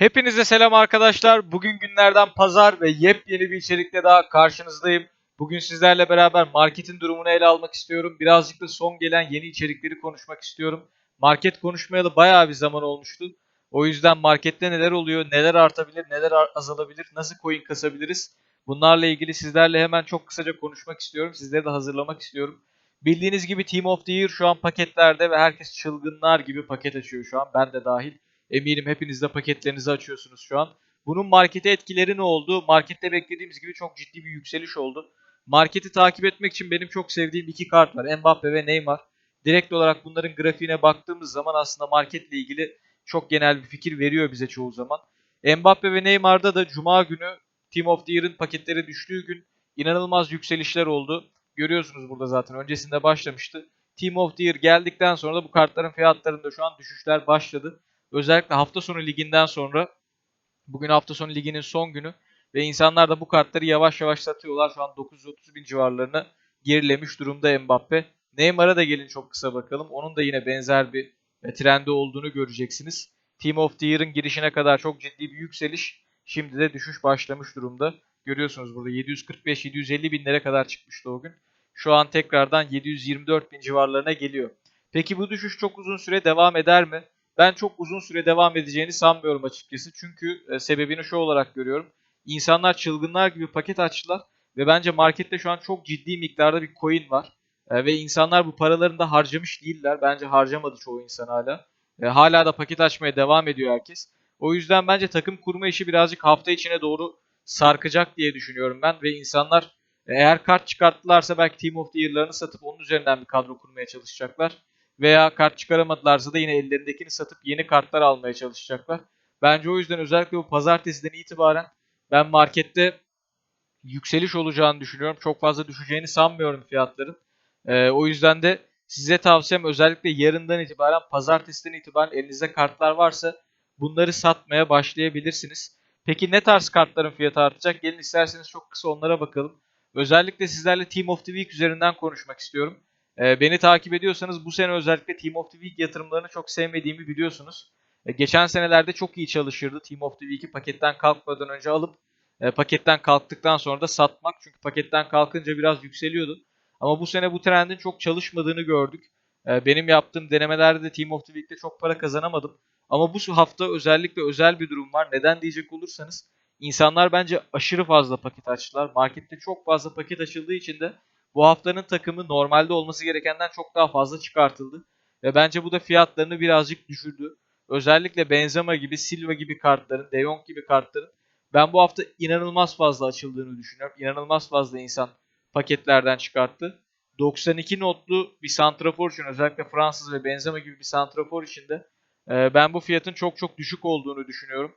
Hepinize selam arkadaşlar. Bugün günlerden pazar ve yepyeni bir içerikle daha karşınızdayım. Bugün sizlerle beraber marketin durumunu ele almak istiyorum. Birazcık da son gelen yeni içerikleri konuşmak istiyorum. Market konuşmayalı bayağı bir zaman olmuştu. O yüzden markette neler oluyor, neler artabilir, neler azalabilir, nasıl coin kasabiliriz? Bunlarla ilgili sizlerle hemen çok kısaca konuşmak istiyorum. Sizleri de hazırlamak istiyorum. Bildiğiniz gibi Team of the Year şu an paketlerde ve herkes çılgınlar gibi paket açıyor şu an. Ben de dahil. Eminim hepiniz de paketlerinizi açıyorsunuz şu an. Bunun markete etkileri ne oldu? Markette beklediğimiz gibi çok ciddi bir yükseliş oldu. Marketi takip etmek için benim çok sevdiğim iki kart var. Mbappe ve Neymar. Direkt olarak bunların grafiğine baktığımız zaman aslında marketle ilgili çok genel bir fikir veriyor bize çoğu zaman. Mbappe ve Neymar'da da Cuma günü Team of the Year'ın paketleri düştüğü gün inanılmaz yükselişler oldu. Görüyorsunuz burada zaten öncesinde başlamıştı. Team of the Year geldikten sonra da bu kartların fiyatlarında şu an düşüşler başladı. Özellikle hafta sonu liginden sonra bugün hafta sonu liginin son günü ve insanlar da bu kartları yavaş yavaş satıyorlar. Şu an 930 bin civarlarını gerilemiş durumda Mbappe. Neymar'a da gelin çok kısa bakalım. Onun da yine benzer bir e, trendi olduğunu göreceksiniz. Team of the Year'ın girişine kadar çok ciddi bir yükseliş. Şimdi de düşüş başlamış durumda. Görüyorsunuz burada 745-750 binlere kadar çıkmıştı o gün. Şu an tekrardan 724 bin civarlarına geliyor. Peki bu düşüş çok uzun süre devam eder mi? Ben çok uzun süre devam edeceğini sanmıyorum açıkçası. Çünkü e, sebebini şu olarak görüyorum. İnsanlar çılgınlar gibi paket açtılar ve bence markette şu an çok ciddi miktarda bir coin var. E, ve insanlar bu paralarını da harcamış değiller. Bence harcamadı çoğu insan hala. E, hala da paket açmaya devam ediyor herkes. O yüzden bence takım kurma işi birazcık hafta içine doğru sarkacak diye düşünüyorum ben ve insanlar e, eğer kart çıkarttılarsa belki Team of the Year'larını satıp onun üzerinden bir kadro kurmaya çalışacaklar. Veya kart çıkaramadılarsa da yine ellerindekini satıp yeni kartlar almaya çalışacaklar. Bence o yüzden özellikle bu pazartesiden itibaren ben markette yükseliş olacağını düşünüyorum. Çok fazla düşeceğini sanmıyorum fiyatların. Ee, o yüzden de size tavsiyem özellikle yarından itibaren pazartesiden itibaren elinizde kartlar varsa bunları satmaya başlayabilirsiniz. Peki ne tarz kartların fiyatı artacak? Gelin isterseniz çok kısa onlara bakalım. Özellikle sizlerle Team of the Week üzerinden konuşmak istiyorum. Ee, beni takip ediyorsanız bu sene özellikle Team of the Week yatırımlarını çok sevmediğimi biliyorsunuz. Ee, geçen senelerde çok iyi çalışırdı Team of the Week'i paketten kalkmadan önce alıp e, paketten kalktıktan sonra da satmak. Çünkü paketten kalkınca biraz yükseliyordu. Ama bu sene bu trendin çok çalışmadığını gördük. Ee, benim yaptığım denemelerde de Team of the Week'te çok para kazanamadım. Ama bu hafta özellikle özel bir durum var. Neden diyecek olursanız insanlar bence aşırı fazla paket açtılar. Markette çok fazla paket açıldığı için de bu haftanın takımı normalde olması gerekenden çok daha fazla çıkartıldı. Ve bence bu da fiyatlarını birazcık düşürdü. Özellikle Benzema gibi, Silva gibi kartların, De Jong gibi kartların ben bu hafta inanılmaz fazla açıldığını düşünüyorum. İnanılmaz fazla insan paketlerden çıkarttı. 92 notlu bir santrafor için özellikle Fransız ve Benzema gibi bir santrafor için de e, ben bu fiyatın çok çok düşük olduğunu düşünüyorum.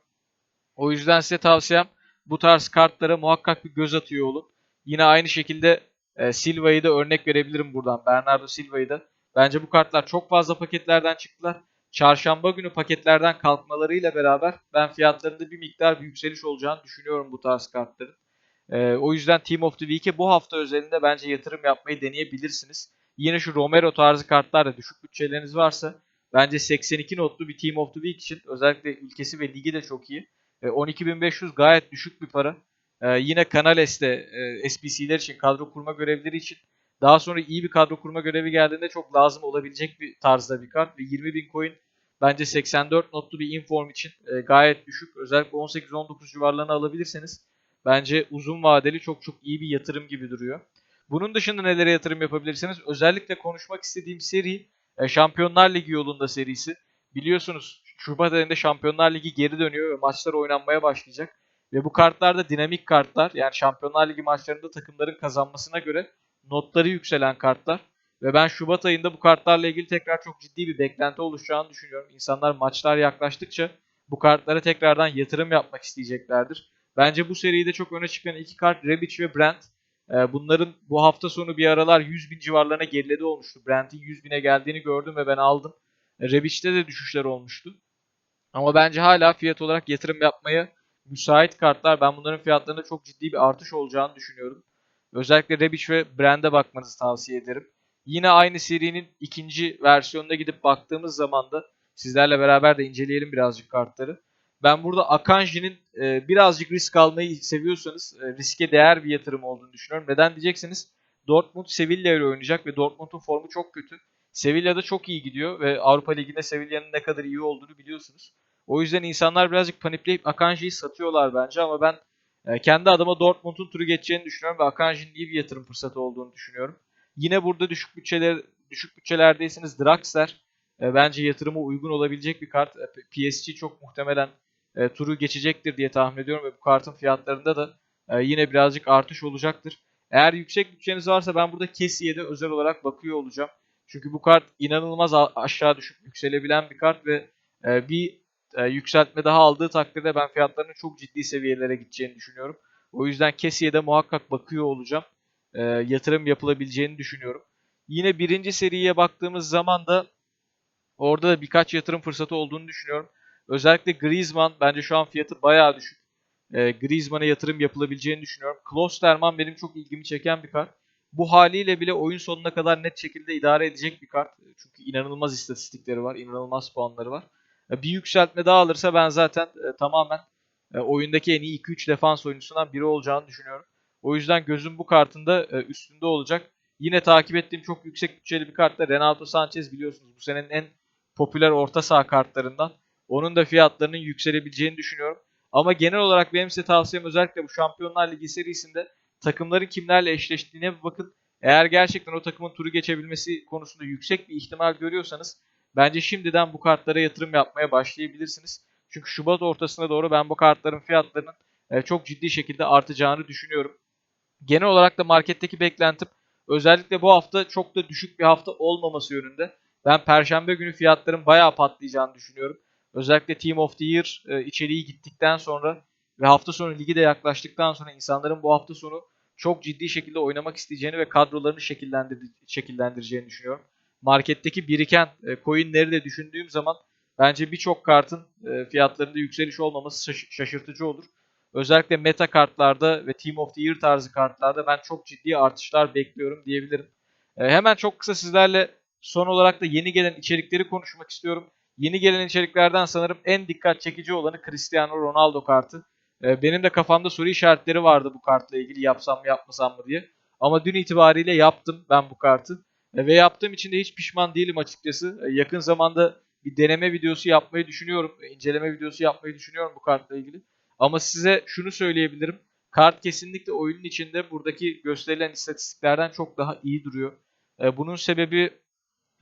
O yüzden size tavsiyem bu tarz kartlara muhakkak bir göz atıyor olun. Yine aynı şekilde e, Silva'yı da örnek verebilirim buradan. Bernardo Silva'yı da. Bence bu kartlar çok fazla paketlerden çıktılar. Çarşamba günü paketlerden kalkmalarıyla beraber ben fiyatlarında bir miktar bir yükseliş olacağını düşünüyorum bu tarz kartların. E, o yüzden Team of the Week'e bu hafta özelinde bence yatırım yapmayı deneyebilirsiniz. Yine şu Romero tarzı kartlarda düşük bütçeleriniz varsa bence 82 notlu bir Team of the Week için özellikle ülkesi ve ligi de çok iyi. E, 12.500 gayet düşük bir para. Ee, yine Canales'te e, SPC'ler için kadro kurma görevleri için daha sonra iyi bir kadro kurma görevi geldiğinde çok lazım olabilecek bir tarzda bir kart ve 20.000 coin bence 84 notlu bir inform için e, gayet düşük. Özellikle 18-19 civarlarını alabilirseniz bence uzun vadeli çok çok iyi bir yatırım gibi duruyor. Bunun dışında nelere yatırım yapabilirsiniz? Özellikle konuşmak istediğim seri e, Şampiyonlar Ligi yolunda serisi. Biliyorsunuz Şubat ayında Şampiyonlar Ligi geri dönüyor ve maçlar oynanmaya başlayacak. Ve bu kartlar da dinamik kartlar. Yani Şampiyonlar Ligi maçlarında takımların kazanmasına göre notları yükselen kartlar. Ve ben Şubat ayında bu kartlarla ilgili tekrar çok ciddi bir beklenti oluşacağını düşünüyorum. İnsanlar maçlar yaklaştıkça bu kartlara tekrardan yatırım yapmak isteyeceklerdir. Bence bu seride çok öne çıkan iki kart Rebic ve Brent. Ee, Bunların bu hafta sonu bir aralar 100 bin civarlarına geriledi olmuştu. Brent'in 100 bine geldiğini gördüm ve ben aldım. Rebic'te de düşüşler olmuştu. Ama bence hala fiyat olarak yatırım yapmaya müsait kartlar. Ben bunların fiyatlarında çok ciddi bir artış olacağını düşünüyorum. Özellikle Rebic ve Brand'e bakmanızı tavsiye ederim. Yine aynı serinin ikinci versiyonuna gidip baktığımız zaman da sizlerle beraber de inceleyelim birazcık kartları. ben burada Akanji'nin e, birazcık risk almayı seviyorsanız e, riske değer bir yatırım olduğunu düşünüyorum. Neden diyeceksiniz? Dortmund Sevilla ile oynayacak ve Dortmund'un formu çok kötü. Sevilla'da çok iyi gidiyor ve Avrupa Ligi'nde Sevilla'nın ne kadar iyi olduğunu biliyorsunuz. O yüzden insanlar birazcık panikleyip Akanji'yi satıyorlar bence ama ben e, kendi adıma Dortmund'un turu geçeceğini düşünüyorum ve Akanji'nin iyi bir yatırım fırsatı olduğunu düşünüyorum. Yine burada düşük bütçeler düşük bütçelerdeyseniz Draxler e, bence yatırıma uygun olabilecek bir kart. E, PSG çok muhtemelen turu geçecektir diye tahmin ediyorum ve bu kartın fiyatlarında da yine birazcık artış olacaktır. Eğer yüksek bütçeniz varsa ben burada Kessiye'de özel olarak bakıyor olacağım. Çünkü bu kart inanılmaz aşağı düşüp yükselebilen bir kart ve bir e, yükseltme daha aldığı takdirde ben fiyatlarının çok ciddi seviyelere gideceğini düşünüyorum. O yüzden Kessiye'de muhakkak bakıyor olacağım. E, yatırım yapılabileceğini düşünüyorum. Yine birinci seriye baktığımız zaman da orada da birkaç yatırım fırsatı olduğunu düşünüyorum. Özellikle Griezmann bence şu an fiyatı bayağı düşük. E, Griezmann'a yatırım yapılabileceğini düşünüyorum. Klosterman benim çok ilgimi çeken bir kart. Bu haliyle bile oyun sonuna kadar net şekilde idare edecek bir kart. Çünkü inanılmaz istatistikleri var, inanılmaz puanları var. E, bir yükseltme daha alırsa ben zaten e, tamamen e, oyundaki en iyi 2-3 defans oyuncusundan biri olacağını düşünüyorum. O yüzden gözüm bu kartında e, üstünde olacak. Yine takip ettiğim çok yüksek bütçeli bir kart da Renato Sanchez biliyorsunuz bu senenin en popüler orta saha kartlarından. Onun da fiyatlarının yükselebileceğini düşünüyorum. Ama genel olarak benim size tavsiyem özellikle bu Şampiyonlar Ligi serisinde takımların kimlerle eşleştiğine bir bakın. Eğer gerçekten o takımın turu geçebilmesi konusunda yüksek bir ihtimal görüyorsanız bence şimdiden bu kartlara yatırım yapmaya başlayabilirsiniz. Çünkü Şubat ortasına doğru ben bu kartların fiyatlarının e, çok ciddi şekilde artacağını düşünüyorum. Genel olarak da marketteki beklentim özellikle bu hafta çok da düşük bir hafta olmaması yönünde. Ben perşembe günü fiyatların bayağı patlayacağını düşünüyorum. Özellikle Team of the Year e, içeriği gittikten sonra ve hafta sonu ligi de yaklaştıktan sonra insanların bu hafta sonu çok ciddi şekilde oynamak isteyeceğini ve kadrolarını şekillendir şekillendireceğini düşünüyorum. Marketteki biriken e, coinleri de düşündüğüm zaman bence birçok kartın e, fiyatlarında yükseliş olmaması şaş- şaşırtıcı olur. Özellikle meta kartlarda ve Team of the Year tarzı kartlarda ben çok ciddi artışlar bekliyorum diyebilirim. E, hemen çok kısa sizlerle son olarak da yeni gelen içerikleri konuşmak istiyorum. Yeni gelen içeriklerden sanırım en dikkat çekici olanı Cristiano Ronaldo kartı. Benim de kafamda soru işaretleri vardı bu kartla ilgili yapsam mı yapmasam mı diye. Ama dün itibariyle yaptım ben bu kartı. Ve yaptığım için de hiç pişman değilim açıkçası. E, Yakın zamanda bir deneme videosu yapmayı düşünüyorum. e, inceleme videosu yapmayı düşünüyorum bu kartla ilgili. Ama size şunu söyleyebilirim. Kart kesinlikle oyunun içinde buradaki gösterilen istatistiklerden çok daha iyi duruyor. E, Bunun sebebi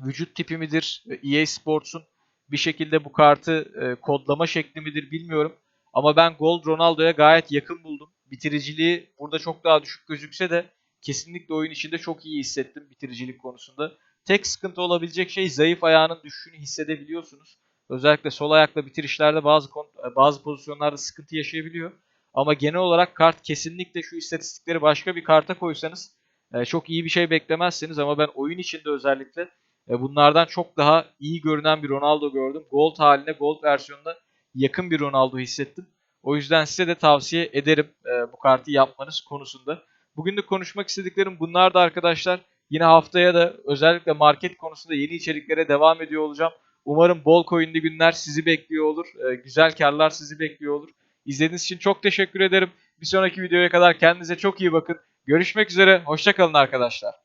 vücut tipi midir? EA Sports'un bir şekilde bu kartı kodlama şekli midir bilmiyorum. Ama ben Gold Ronaldo'ya gayet yakın buldum. Bitiriciliği burada çok daha düşük gözükse de kesinlikle oyun içinde çok iyi hissettim bitiricilik konusunda. Tek sıkıntı olabilecek şey zayıf ayağının düşüşünü hissedebiliyorsunuz. Özellikle sol ayakla bitirişlerde bazı kon- bazı pozisyonlarda sıkıntı yaşayabiliyor. Ama genel olarak kart kesinlikle şu istatistikleri başka bir karta koysanız e, çok iyi bir şey beklemezsiniz ama ben oyun içinde özellikle e, bunlardan çok daha iyi görünen bir Ronaldo gördüm. Gold haline, Gold versiyonuna yakın bir Ronaldo hissettim. O yüzden size de tavsiye ederim e, bu kartı yapmanız konusunda. Bugün de konuşmak istediklerim bunlar da arkadaşlar. Yine haftaya da özellikle market konusunda yeni içeriklere devam ediyor olacağım. Umarım bol coin'li günler sizi bekliyor olur. E, güzel karlar sizi bekliyor olur. İzlediğiniz için çok teşekkür ederim. Bir sonraki videoya kadar kendinize çok iyi bakın. Görüşmek üzere. Hoşçakalın arkadaşlar.